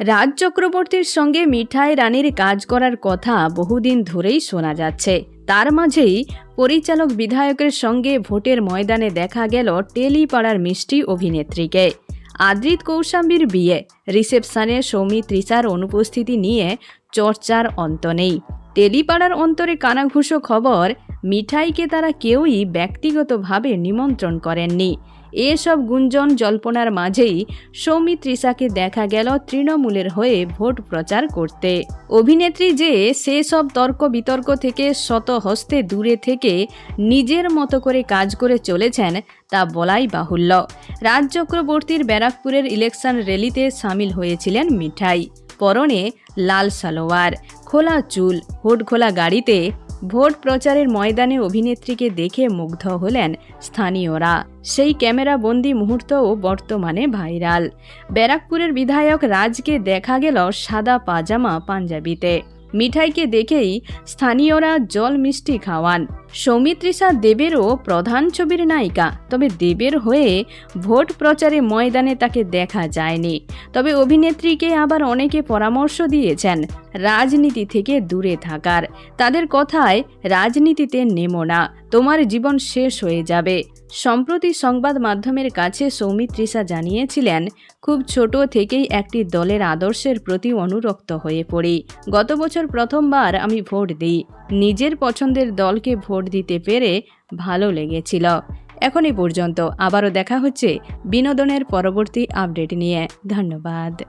রাজ চক্রবর্তীর সঙ্গে মিঠাই রানীর কাজ করার কথা বহুদিন ধরেই শোনা যাচ্ছে। তার মাঝেই পরিচালক বিধায়কের সঙ্গে ভোটের ময়দানে দেখা গেল টেলিপাড়ার মিষ্টি অভিনেত্রীকে। আদ্রিত কৌশাম্বীর বিয়ে, রিসেপশনে সৌমি তৃষার অনুপস্থিতি নিয়ে চর্চার অন্ত নেই। টেলিপাড়ার অন্তরে কানাঘুষো খবর, মিঠাইকে তারা কেউই ব্যক্তিগতভাবে নিমন্ত্রণ করেননি। এসব গুঞ্জন জল্পনার মাঝেই সৌমি তৃষাকে দেখা গেল তৃণমূলের হয়ে ভোট প্রচার করতে। অভিনেত্রী যে সেসব তর্ক বিতর্ক থেকে শত হস্তে দূরে থেকে নিজের মতো করে কাজ করে চলেছেন তা বলাই বাহুল্য। রাজ চক্রবর্তীর ব্যারাকপুরের ইলেকশন র্যালিতে সামিল হয়েছিলেন মিঠাই। পরনে লাল সালোয়ার, খোলা চুল হুড খোলা গাড়িতে ভোট প্রচারের ময়দানে অভিনেত্রীকে দেখে মুগ্ধ হলেন স্থানীয়রা। সেই ক্যামেরা বন্দি মুহূর্তও বর্তমানে ভাইরাল। ব্যারাকপুরের বিধায়ক রাজকে দেখা গেল সাদা পাজামা পাঞ্জাবিতে। মিঠাইকে দেখেই স্থানীয়রা জল মিষ্টি খাওয়ান। সৌমিত্রিষা দেবেরও প্রধান ছবির নায়িকা। তবে দেবের হয়ে ভোট প্রচারে ময়দানে তাকে দেখা যায়নি। তবে অভিনেত্রীকে আবার অনেকে পরামর্শ দিয়েছেন রাজনীতি থেকে দূরে থাকার। তাদের কথায় রাজনীতিতে নেমো না, তোমার জীবন শেষ হয়ে যাবে। সম্প্রতি সংবাদ মাধ্যমের কাছে সৌমিত্রিষা জানিয়েছিলেন, খুব ছোট থেকেই একটি দলের আদর্শের প্রতি অনুরক্ত হয়ে পড়ি। গত বছর প্রথমবার আমি ভোট দিই। নিজের পছন্দের দলকে ভোট দিতে পেরে ভালো লেগেছিল। এখন পর্যন্ত আবারও দেখা হচ্ছে বিনোদনের পরবর্তী আপডেট নিয়ে। ধন্যবাদ।